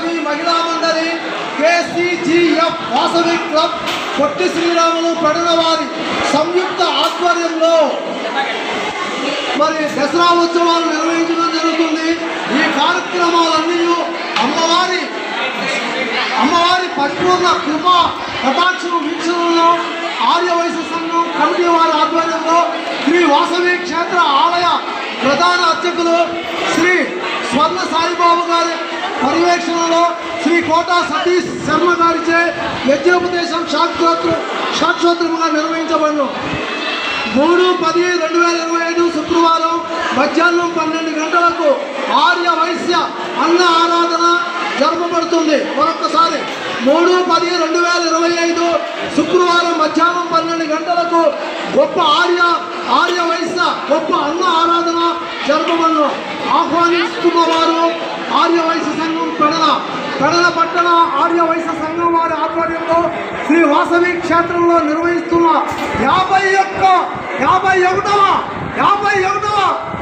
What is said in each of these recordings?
Vasavi Mahila Mandali KCGF Vasavi club Potti Sriramulu పడినవారి సంయుక్త ఆధ్వర్యంలో మరి దసరా ఉత్సవాలు నిర్వహించడం జరుగుతుంది. ఈ కార్యక్రమాలన్నీ అమ్మవారి అమ్మవారి పరిపూర్ణ కృప కటాక్షం వీక్షణలో ఆర్య వయసు సంఘం కమిటీ వారి ఆధ్వర్యంలో శ్రీ వాసవి క్షేత్ర ఆలయ ప్రధాన అర్చకులు శ్రీ స్వర్ణ సాయిబాబు గారి పర్యవేక్షణలో శ్రీ కోటా సతీష్ శర్మ గారిచే యజ్ఞోపదేశం సాక్షోత్ర సాక్షోత్రముగా నిర్వహించబడును. మూడు పది రెండు వేల ఇరవై ఐదు శుక్రవారం మధ్యాహ్నం పన్నెండు గంటలకు ఆర్య వైశ్య అన్న ఆరాధన జరపబడుతుంది. మరొకసారి మూడు పది రెండు వేల ఇరవై ఐదు శుక్రవారం మధ్యాహ్నం పన్నెండు గంటలకు గొప్ప ఆర్య ఆర్య వైశ్య గొప్ప అన్న ఆరాధన జరపబడును. ఆహ్వానిస్తున్న వారు ఆర్య వైశ్య సంఘం పెడల పెడల పట్టణ ఆర్య వైశ్య సంఘం వారి ఆధ్వర్యంలో శ్రీ వాసవి క్షేత్రంలో నిర్వహిస్తున్న యాభై ఒక్క యాభై ఒకటవ యాభై ఒకటవ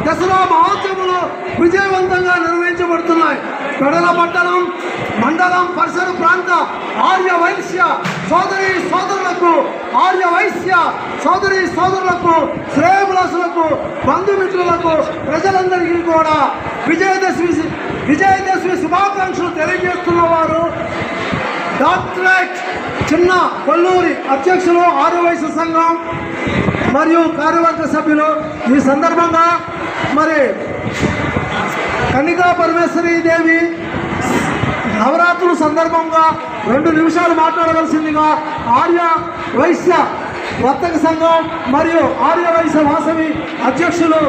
దసరా మహోత్సవాలు విజయవంతంగా నిర్వహించబడుతున్నాయి. పెడల పట్టణం మండలం పరిసర ప్రాంత ఆర్య వైశ్య సోదరి సోదరులకు ఆర్య వైశ్య సోదరి సోదరులకు శ్రేయబులసులకు బంధుమిత్రులకు ప్రజలందరికీ కూడా విజయదశమి విజయదశమి శుభాకాంక్షలు తెలియజేస్తున్న వారు డాక్టరేట్ చిన్న కొల్లూరి అధ్యక్షులు ఆరు వయసు సంఘం మరియు కార్యవర్గ సభ్యులు ఈ సందర్భంగా మరి కనికా పరమేశ్వరీ దేవి నవరాత్రుల సందర్భంగా రెండు నిమిషాలు మాట్లాడవలసిందిగా ఆర్య వైశ్య వర్తక సంఘం మరియు ఆర్య వైశ్య వాసవి అధ్యక్షులు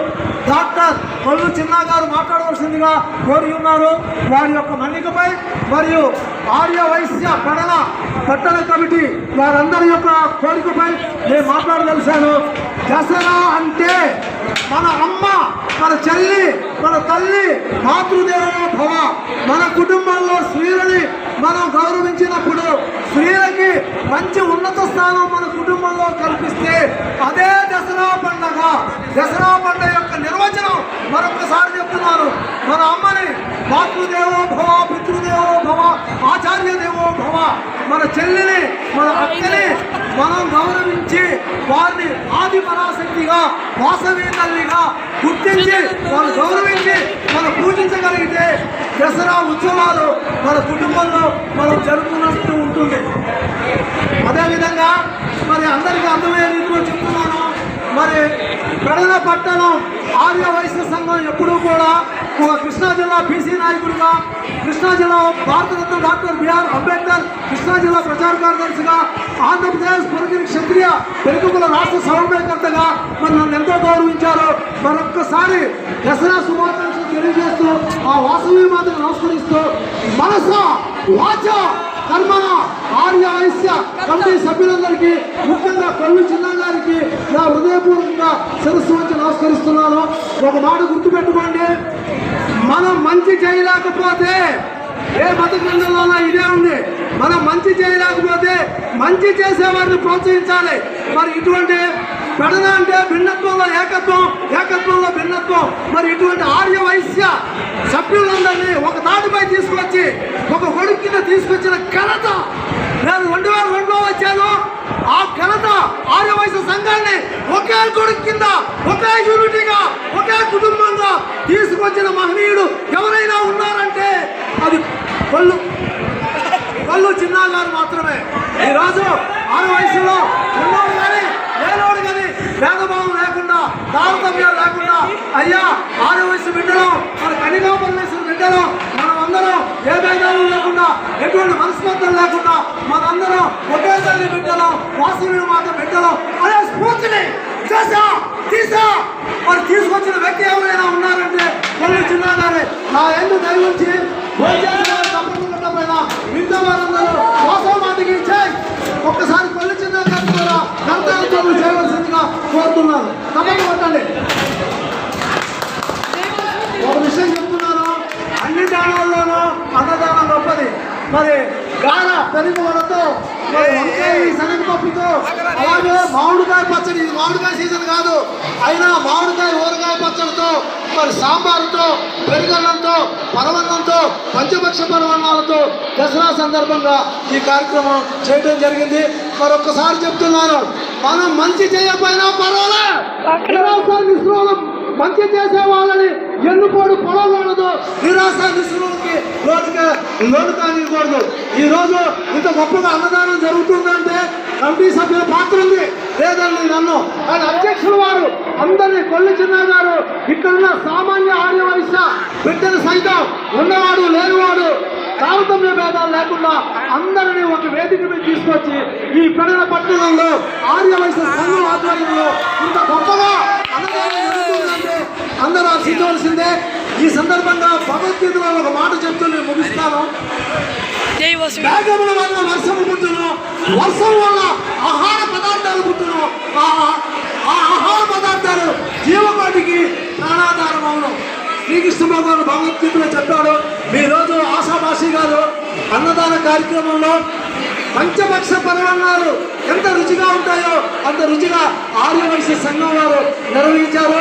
డాక్టర్ కొల్లు చిన్నా గారు మాట్లాడవలసిందిగా కోరి ఉన్నారు. వారి యొక్క మన్నికపై మరియు ఆర్య వైశ్య పడల పట్టణ కమిటీ వారందరి యొక్క కోరికపై నేను మాట్లాడదలిశాను దసరా అంటే మన అమ్మ మన చెల్లి మన తల్లి మాతృదేవో భవ. మన కుటుంబంలో స్త్రీలని మనం గౌరవించినప్పుడు స్త్రీలకి మంచి ఉన్నత స్థానం మన కుటుంబంలో కల్పిస్తే అదే దసరా పండగ. దసరా పండగ యొక్క నిర్వచనం మరొకసారి చెప్తున్నాను. మన అమ్మని మాతృదేవో భవ పితృదేవో భవ ఆచార్య దేవో భవ మన చెల్లిని మన అక్కని మనం గౌరవించి వారిని ఆది పరాశక్తిగా వాసవి తల్లిగా గుర్తించి వాళ్ళు గౌరవించి మనం పూజించగలిగితే దసరా ఉత్సవాలు మన కుటుంబంలో మనం జరుపుకున్నట్టు మరి పట్టణం ఆర్య వైశ్య సంఘం ఎప్పుడూ కూడా ఒక కృష్ణా జిల్లా బీసీ నాయకుడిగా కృష్ణా జిల్లా Bharat Ratna doctor B R Ambedkar Krishna జిల్లా ప్రచార కార్యదర్శిగా ఆంధ్రప్రదేశ్ పురగిరి క్షత్రియ పెరుగుల రాష్ట్ర సమన్వయకర్తగా మరి నన్ను ఎంతో గౌరవించారు. మరొక్కసారి దసరా శుభాకాంక్షలు తెలియజేస్తూ ఆ వాసవి మాత్రం నమస్కరిస్తూ మనస వాచ! కర్మ ఆర్య వైశ్య కమిటీ సభ్యులందరికీ ముఖ్యంగా కళ్ళు చిన్న గారికి నా హృదయపూర్వకంగా శిరస్సు వచ్చి నమస్కరిస్తున్నాను. ఒక మాట గుర్తుపెట్టుకోండి. మనం మంచి చేయలేకపోతే ఏ మత గ్రంథంలోనో ఇదే ఉంది. మనం మంచి చేయలేకపోతే మంచి చేసేవారిని ప్రోత్సహించాలి. మరి ఇటువంటి పెడన అంటే భిన్నత్వంలో ఏకత్వం ఏకత్వంలో భిన్నత్వం మరి ఇటువంటి ఆర్య వైశ్య సభ్యులందరినీ ఒక తాటిపై తీసుకొచ్చి ఒక కొడుకు కింద తీసుకొచ్చిన ఘనత నేను రెండు వేల రెండులో వచ్చాను ఆ ఘనత ఆర్య సంఘాన్ని ఒకే కొడుకు కింద ఒకే యూనిటీగా ఒకే కుటుంబంగా తీసుకొచ్చిన మహనీయుడు ఎవరైనా ఉన్నారంటే అది కొల్లు కళ్ళు చిన్నా గారు మాత్రమే. ఈరోజు రోజు వయసులో ఉన్నోడు కానీ లేనోడు కానీ భేదభావం లేకుండా తారతమ్యం లేకుండా అయ్యా ఆరు బిడ్డలో మన కనిగా పరమేశ్వర బిడ్డలో మనం అందరం ఏదైనా లేకుండా ఎటువంటి మనస్పర్ధలు లేకుండా మనందరం ఒకే తల్లి బిడ్డలో వాసవి మాత్రం బిడ్డలో. అదే స్ఫూర్తిని చేసా తీసా మరి తీసుకొచ్చిన వ్యక్తి ఎవరైనా ఉన్నారంటే కళ్ళు చిన్నా గారే నా ఎందుకు దయవుంచి భోజనం మిగతా వారందరూ వాసవమాతకి ఇచ్చాయి ఒక్కసారి పల్లె చిన్న గారి ద్వారా కర్తవ్యం చేయవలసిందిగా కోరుతున్నాను. తప్పక కొట్టండి ఒక విషయం చెప్తున్నాను అన్ని దానాల్లోనూ అన్నదానం గొప్పది మరి గాన శనగపప్పుతో అలాగే మామిడికాయ పచ్చడి ఇది మామిడికాయ సీజన్ కాదు. అయినా మామిడికాయ ఊరగాయ పచ్చడితో మరి సాంబారుతో పెరుగన్నంతో పరవన్నంతో పంచపక్ష పరవన్నాలతో దసరా సందర్భంగా ఈ కార్యక్రమం చేయడం జరిగింది. మరొకసారి చెప్తున్నాను మనం మంచి చేయకపోయినా పర్వాలే. మంచి చేసే వాళ్ళని ఎన్నుకోడు పొడవకూడదు నిరాశ నిస్పృహలకి లోటుగా లోటు కానివ్వకూడదు ఈ రోజు ఇంత గొప్పగా అన్నదానం జరుగుతుందంటే కమిటీ సభ్యుల పాత్ర ఉంది. లేదండి నన్ను. ఆయన అధ్యక్షులు వారు. అందరినీ కొల్లి చిన్న గారు ఇక్కడున్న సామాన్య ఆర్య వైశ్య బిడ్డలు సైతం ఉన్నవాడు లేనివాడు తారతమ్య భేదాలు లేకుండా అందరినీ ఒక వేదిక మీద తీసుకొచ్చి ఈ పెడల పట్టణంలో ఆర్య వైశ్య సంఘం ఆధ్వర్యంలో ఇంత గొప్పగా అన్నదానం జరుగుతుందంటే అందరూ ఆశించవలసిందే ఈ సందర్భంగా భగవద్గీతలో ఒక మాట చెప్తూ నేను ముగిస్తాను వల్ల వర్షము పుట్టును. వర్షం వల్ల ఆహార పదార్థాలు పుట్టును. ఆ ఆ ఆహార పదార్థాలు జీవకోటికి ప్రాణాధారం అవును శ్రీకృష్ణ భగవాన్ భగవద్గీతలో చెప్పాడు రోజు ఆశాభాషి గారు అన్నదాన కార్యక్రమంలో పంచపక్ష పరమాన్నాలు ఎంత రుచిగా ఉంటాయో అంత రుచిగా ఆర్యవైశ్య సంఘం వారు నిర్వహించారు.